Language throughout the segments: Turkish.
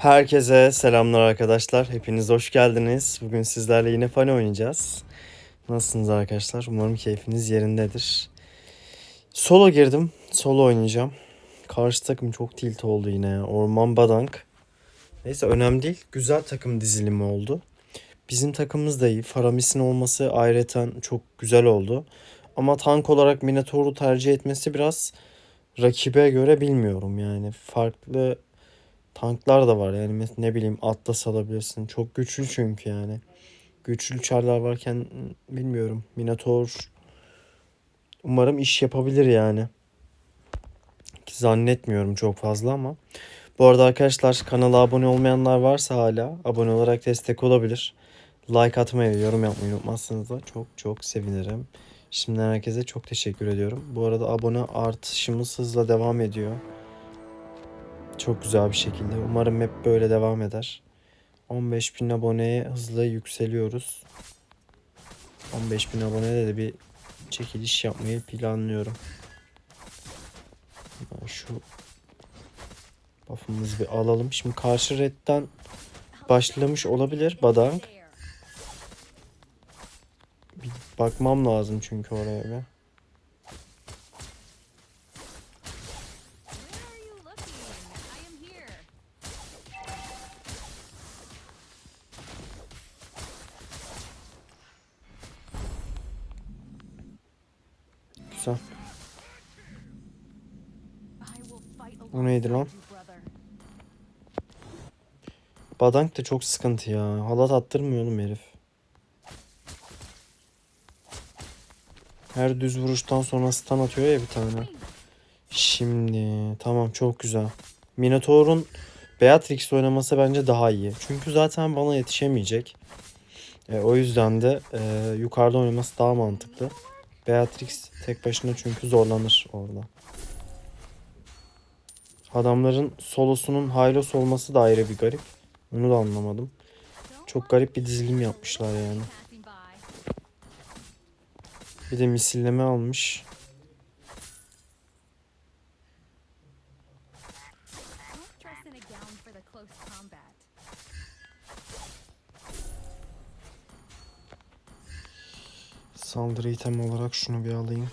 Herkese selamlar arkadaşlar. Hepiniz hoş geldiniz. Bugün sizlerle yine Fani oynayacağız. Nasılsınız arkadaşlar? Umarım keyfiniz yerindedir. Solo girdim. Solo oynayacağım. Karşı takım çok tilt oldu yine. Orman Badank. Neyse önemli değil. Güzel takım dizilimi oldu. Bizim takımımız da iyi. Faramis'in olması ayrıca çok güzel oldu. Ama tank olarak Minotaur'u tercih etmesi biraz rakibe göre bilmiyorum yani. Farklı tanklar da var yani ne bileyim Atlas alabilirsin. Çok güçlü çünkü yani. Güçlü çarlar varken hmm, bilmiyorum. Minotaur umarım iş yapabilir yani. Ki zannetmiyorum çok fazla ama. Bu arada arkadaşlar kanala abone olmayanlar varsa hala abone olarak destek olabilir. Like atmayı yorum yapmayı unutmazsanız da çok çok sevinirim. Şimdiden herkese çok teşekkür ediyorum. Bu arada abone artışımız hızla devam ediyor. Çok güzel bir şekilde. Umarım hep böyle devam eder. 15 bin aboneye hızla yükseliyoruz. 15 bin abonede de bir çekiliş yapmayı planlıyorum. Şu buff'ımızı bir alalım. Şimdi karşı redden başlamış olabilir Badank. Bir bakmam lazım çünkü oraya bir. Fight O neydi lan? Badank da çok sıkıntı ya. Halat attırmıyor oğlum herif. Her düz vuruştan sonra stun atıyor ya bir tane. Şimdi tamam çok güzel. Minotaur'un Beatrix oynaması bence daha iyi. Çünkü zaten bana yetişemeyecek. E, o yüzden de e, yukarıda oynaması daha mantıklı. Beatrix tek başına çünkü zorlanır orada. Adamların solosunun Hylos olması da ayrı bir garip. Onu da anlamadım. Çok garip bir dizilim yapmışlar yani. Bir de misilleme almış. Saldırı item olarak şunu bir alayım.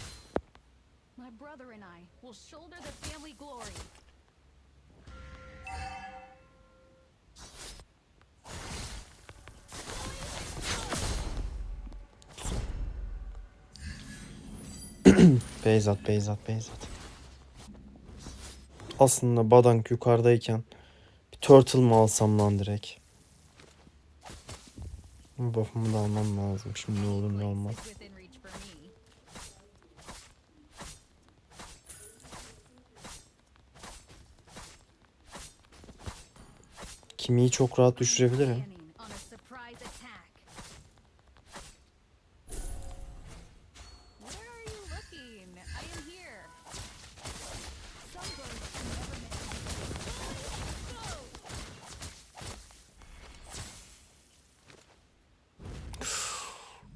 Beyzat, Beyzat, Beyzat. Aslında Badank yukarıdayken bir Turtle mı alsam lan direkt? Bu buff'ımı da almam lazım. Şimdi ne olur ne olmaz. Never meant to be-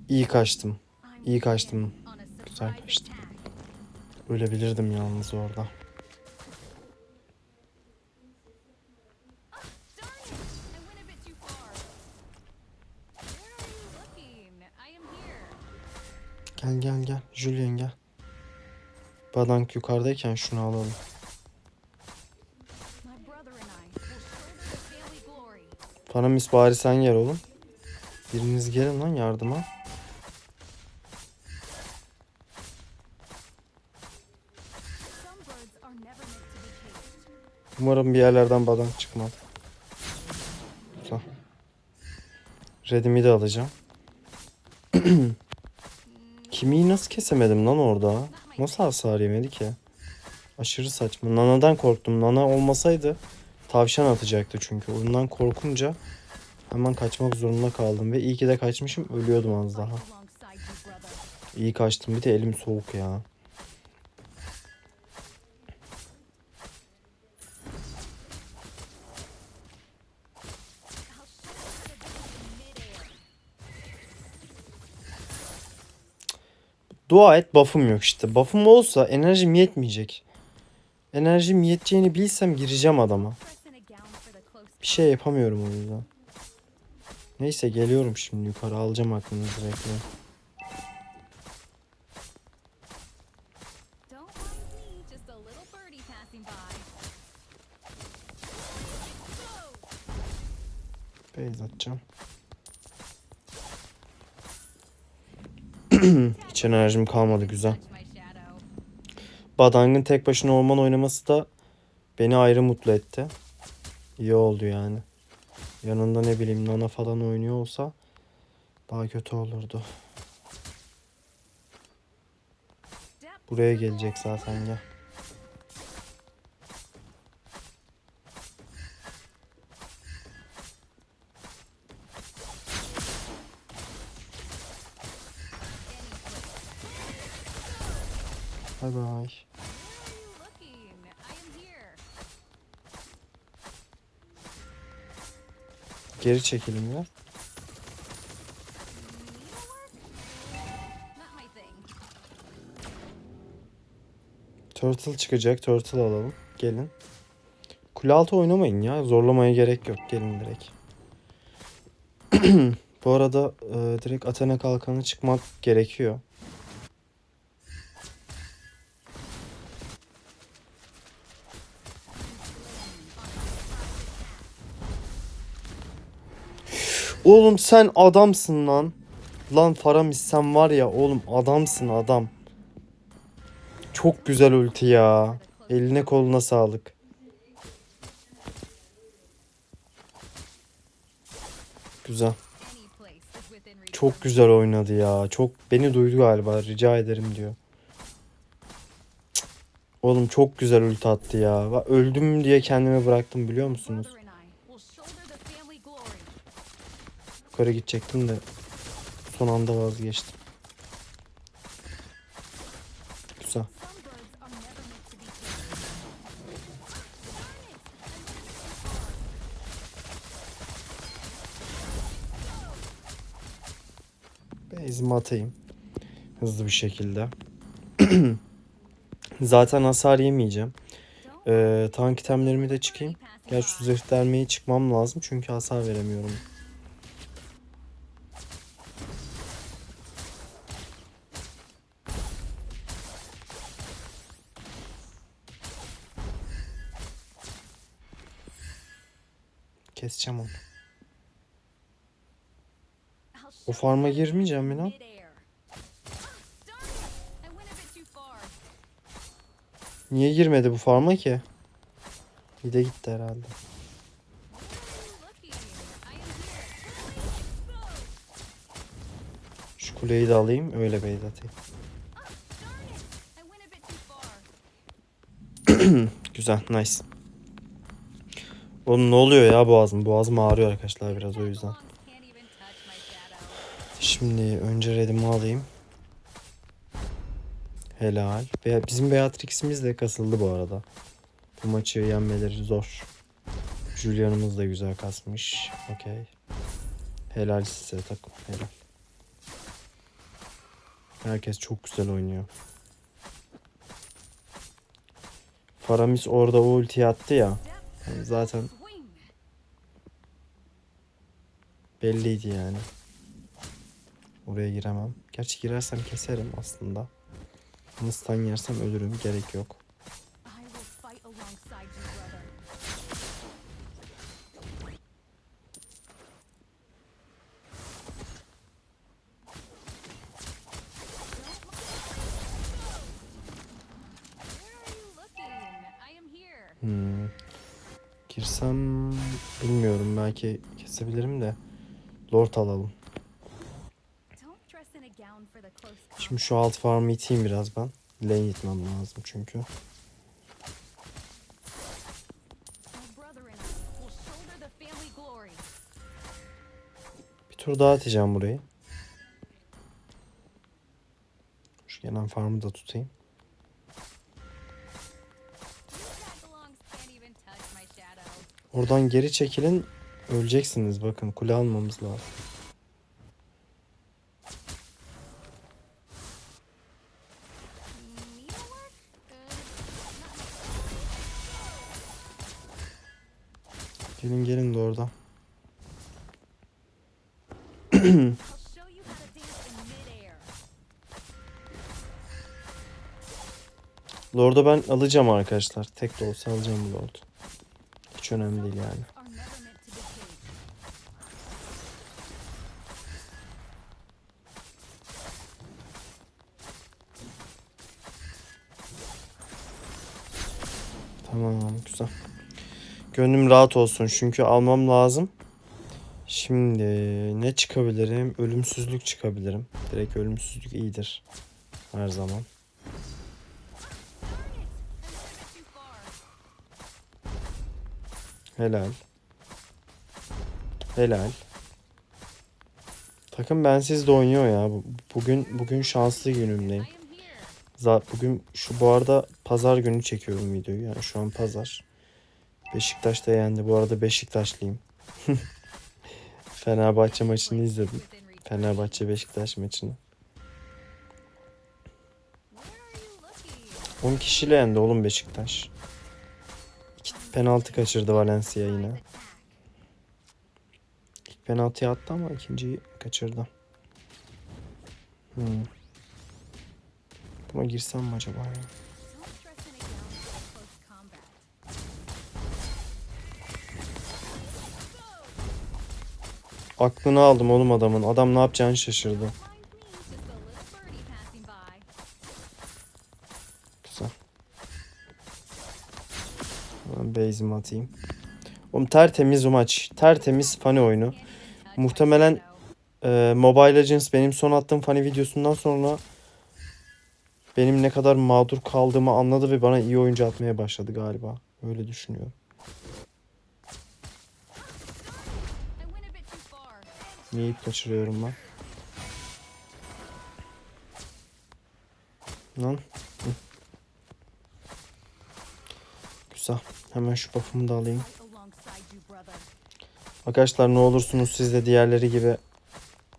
İyi kaçtım. İyi kaçtım. Güzel kaçtım. Ölebilirdim yalnız orada. Gel gel gel. Julian gel. Badank yukarıdayken şunu alalım. Paramis bari sen gel oğlum. Biriniz gelin lan yardıma. Umarım bir yerlerden badank çıkmadı. Güzel. Redimi de alacağım. Kimiyi nasıl kesemedim lan orada? Nasıl hasar yemedi ki? Aşırı saçma. Nana'dan korktum. Nana olmasaydı tavşan atacaktı çünkü. Ondan korkunca hemen kaçmak zorunda kaldım. Ve iyi ki de kaçmışım. Ölüyordum az daha. İyi kaçtım. Bir de elim soğuk ya. Dua et buff'ım yok işte. Buff'ım olsa enerjim yetmeyecek. Enerjim yeteceğini bilsem gireceğim adama. Bir şey yapamıyorum o yüzden. Neyse geliyorum şimdi yukarı alacağım aklınızı bekleyin. Don't mind me, just a little birdie passing by. Beyz atacağım. Enerjim kalmadı güzel. Badang'ın tek başına orman oynaması da beni ayrı mutlu etti. İyi oldu yani. Yanında ne bileyim Nana falan oynuyor olsa daha kötü olurdu. Buraya gelecek zaten ya. Bay bay. Geri çekelim ya. Turtle çıkacak. Turtle alalım. Gelin. Kule altı oynamayın ya. Zorlamaya gerek yok. Gelin direkt. Bu arada e, direkt Athena kalkanı çıkmak gerekiyor. Oğlum sen adamsın lan. Lan Faramis sen var ya oğlum adamsın adam. Çok güzel ulti ya. Eline koluna sağlık. Güzel. Çok güzel oynadı ya. Çok beni duydu galiba. Rica ederim diyor. Oğlum çok güzel ulti attı ya. Öldüm diye kendimi bıraktım biliyor musunuz? Yukarı gidecektim de son anda vazgeçtim. Güzel. Base'imi atayım. Hızlı bir şekilde. Zaten hasar yemeyeceğim. Ee, tank itemlerimi de çıkayım. Gerçi şu zırh delmeye çıkmam lazım çünkü hasar veremiyorum. Keseceğim onu. O farma girmeyeceğim mi lan? Niye girmedi bu farma ki? Bir de gitti herhalde. Şu kuleyi de alayım öyle base atayım. Ah. Güzel nice. Oğlum ne oluyor ya boğazım? Boğazım ağrıyor arkadaşlar biraz o yüzden. Şimdi önce redimi alayım. Helal. Bizim Beatrix'imiz de kasıldı bu arada. Bu maçı yenmeleri zor. Julian'ımız da güzel kasmış. Okey. Helal size takım. Helal. Herkes çok güzel oynuyor. Faramis orada o ultiyi attı ya. Yani zaten belliydi yani. Oraya giremem. Gerçi girersem keserim aslında. Ama stun yersem ölürüm. Gerek yok. Hmm. Girsem bilmiyorum. Belki kesebilirim de. Lord alalım. Şimdi şu alt farmı iteyim biraz ben. Lane gitmem lazım çünkü. Bir tur daha atacağım burayı. Şu gelen farmı da tutayım. Oradan geri çekilin. Öleceksiniz bakın. Kule almamız lazım. Gelin gelin de orada. Lord'u ben alacağım arkadaşlar. Tek de olsa alacağım bu Lord'u. Hiç önemli değil yani. Tamam güzel. Gönlüm rahat olsun çünkü almam lazım. Şimdi ne çıkabilirim? Ölümsüzlük çıkabilirim. Direkt ölümsüzlük iyidir. Her zaman. Helal. Helal. Takım bensiz de oynuyor ya. Bu- Bugün bugün şanslı günümdeyim. Bugün şu bu arada pazar günü çekiyorum videoyu. Yani şu an pazar. Beşiktaş da yendi. Bu arada Beşiktaşlıyım. Fenerbahçe maçını izledim. Fenerbahçe Beşiktaş maçını. Where are you looking? 10 kişiyle yendi oğlum Beşiktaş. İki penaltı kaçırdı Valencia yine. İlk penaltıyı attı ama ikinciyi kaçırdı. Hmm. Buna girsem mi acaba ya? Aklını aldım oğlum adamın. Adam ne yapacağını şaşırdı. Güzel. Ben base'imi atayım. Oğlum tertemiz bu maç. Tertemiz funny oyunu. Muhtemelen. Ee, Mobile Legends benim son attığım funny videosundan sonra benim ne kadar mağdur kaldığımı anladı ve bana iyi oyuncu atmaya başladı galiba. Öyle düşünüyorum. Niye kaçırıyorum ben? Lan. Güzel. Hemen şu buff'ımı da alayım. Arkadaşlar ne olursunuz siz de diğerleri gibi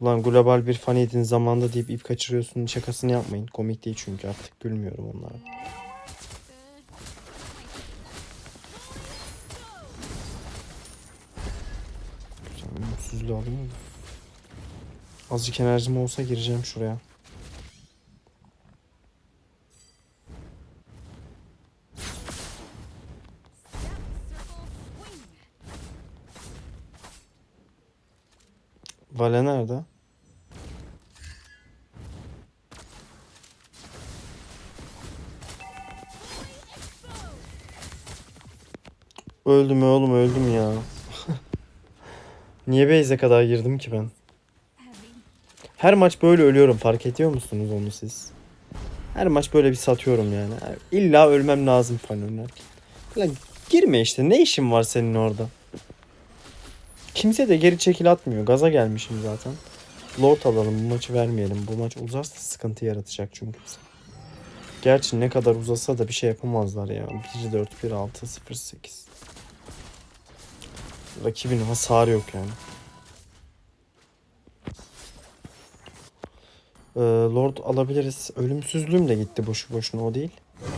Ulan global bir faniydin zamanda deyip ip kaçırıyorsun şakasını yapmayın. Komik değil çünkü artık gülmüyorum onlara. Güzel, Umutsuzluğu alayım da. Azıcık enerjim olsa gireceğim şuraya. Vale nerede? Öldüm oğlum öldüm ya. Niye base'e kadar girdim ki ben? Her maç böyle ölüyorum fark ediyor musunuz onu siz? Her maç böyle bir satıyorum yani. İlla ölmem lazım falan oynarken. Lan girme işte ne işin var senin orada? Kimse de geri çekil atmıyor. Gaza gelmişim zaten. Lord alalım bu maçı vermeyelim. Bu maç uzarsa sıkıntı yaratacak çünkü. Gerçi ne kadar uzasa da bir şey yapamazlar ya. 1-4, 1-6, 0-8. Rakibin hasarı yok yani. Ee, Lord alabiliriz. Ölümsüzlüğüm de gitti boşu boşuna o değil. Is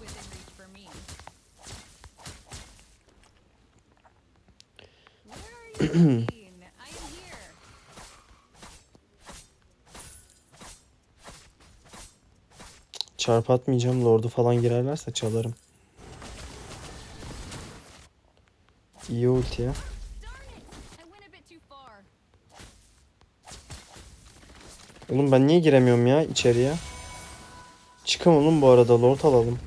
within reach for me. Where are you looking? I am here. Çarp atmayacağım. Lord'u falan girerlerse çalarım. İyi ulti ya. Oğlum ben niye giremiyorum ya içeriye? Çıkın oğlum bu arada Lord alalım.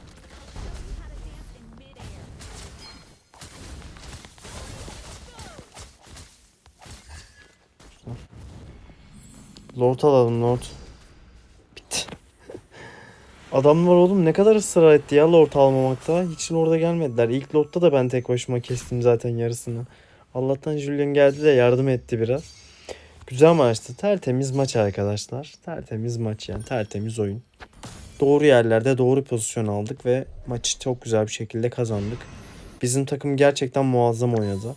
Lord alalım Lord. Adamlar oğlum ne kadar ısrar etti ya Lord almamakta. Hiç Lord'a gelmediler. İlk Lord'da da ben tek başıma kestim zaten yarısını. Allah'tan Julian geldi de yardım etti biraz. Güzel maçtı. Tertemiz maç arkadaşlar. Tertemiz maç yani. Tertemiz oyun. Doğru yerlerde doğru pozisyon aldık ve maçı çok güzel bir şekilde kazandık. Bizim takım gerçekten muazzam oynadı.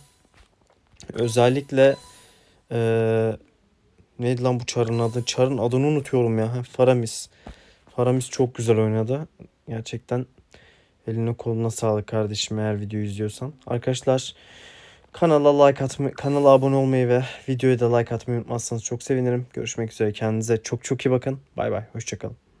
Özellikle eee Neydi lan bu çarın adı? Çarın adını unutuyorum ya. Faramis. Faramis çok güzel oynadı. Gerçekten eline koluna sağlık kardeşim eğer video izliyorsan. Arkadaşlar Kanala like atmayı, kanala abone olmayı ve videoya da like atmayı unutmazsanız çok sevinirim. Görüşmek üzere. Kendinize çok çok iyi bakın. Bay bay. Hoşçakalın.